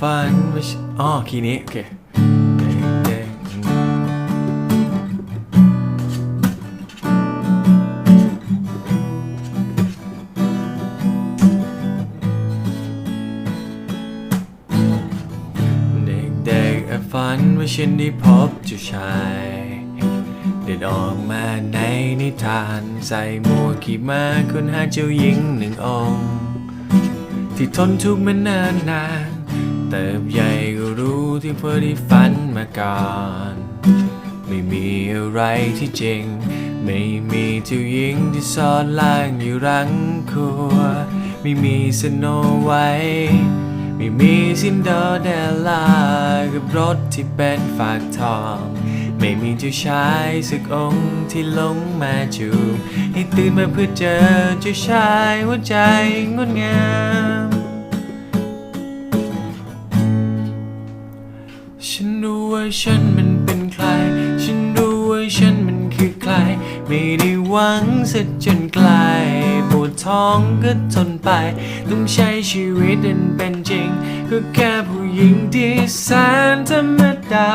ฝันว่าฉันอ๋อคีย์นี้ โอเคเด็กเด็กฝันว่าฉันได้พบเจ้าชายเดินออกมาในนิทาน ใส่หมวกขี่ม้าคนหาเจ้าหญิงหนึ่งองค์ ที่ทนทุกข์มานานนาน เติบใหญ่ก็รู้ที่เพื่อได้ฝันมาก่อนไม่มีอะไรที่จริง ไม่มีเจ้าหญิงที่ซ่อนล่างอยู่รังครัว ไม่มีสโนไวท์ไม่มีซินเดอเรลล่ากับรถที่เป็นฝากทอง ไม่มีเจ้าชายสักองค์ที่หลงมาจูบให้ตื่นมาเพื่อเจอเจ้าชายหัวใจงดงาม ฉันมันเป็นใคร ฉันรู้ว่าฉันมันคือใคร ไม่ได้หวังสักจนไกลปวดท้องก็ทนไป ต้องใช้ชีวิตอันเป็นจริง ก็แค่ผู้หญิงที่แสนธรรมดา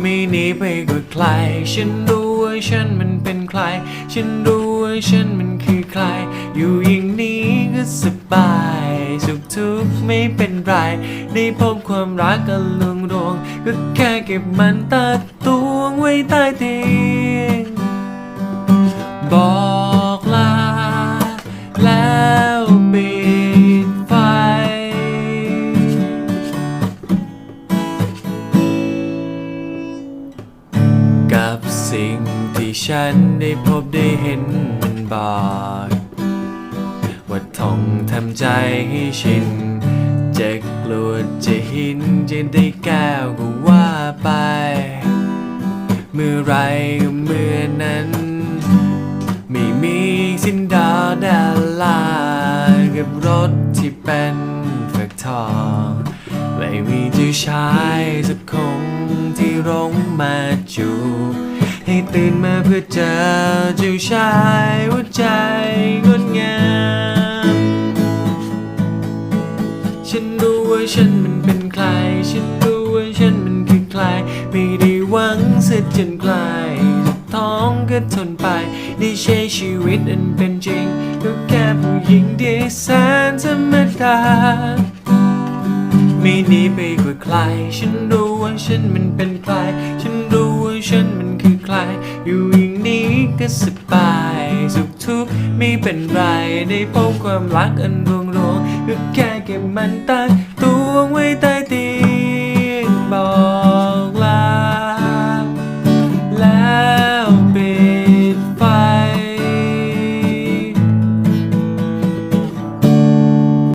ไม่หนีไปกว่าใคร ฉันรู้ว่าฉันมันเป็นใคร ฉันรู้ว่าฉันมันคือใคร อยู่อย่างนี้ก็สบาย สุขทุกข์ไม่เป็นไร ได้พบความรักกันลงรวง ก็แค่เก็บมันตัดตวงไว้ใต้เตียงบอกลาแล้วปิดไฟ กับสิ่งที่ฉันได้พบได้เห็นมันบอกว่ ท่องทำใจให้ชิน จะกลัวจะหินจะได้แก้วก็ว่าไป เมื่อไรก็เมื่อนั้น ไม่มีสินดาดาลากับรถที่เป็นฝักทองไม่มีจ้าชายสักคงที่ร้องมาจูบให้ตื่นมาเพื่อเจอเจ้าชายหัวใจงดงาม ฉันรู้ว่าฉันมันเป็นใคร ฉันรู้ว่าฉันมันคือใคร ไม่ได้หวังเสียจนไกลท้องก็ทนไป ได้ใช้ชีวิตอันเป็นจริง ก็แค่ผู้หญิงที่แสนธรรมดาไม่หนีไปกว่าใคร ฉันรู้ว่าฉันมันเป็นใคร ฉันรู้ว่าฉันมันคือใคร อยู่อย่างนี้ก็สบาย สุขทุกข์ไม่เป็นไร ได้พบความรักอันรวงรวง ก็แค่เก็บมันตั้งตัว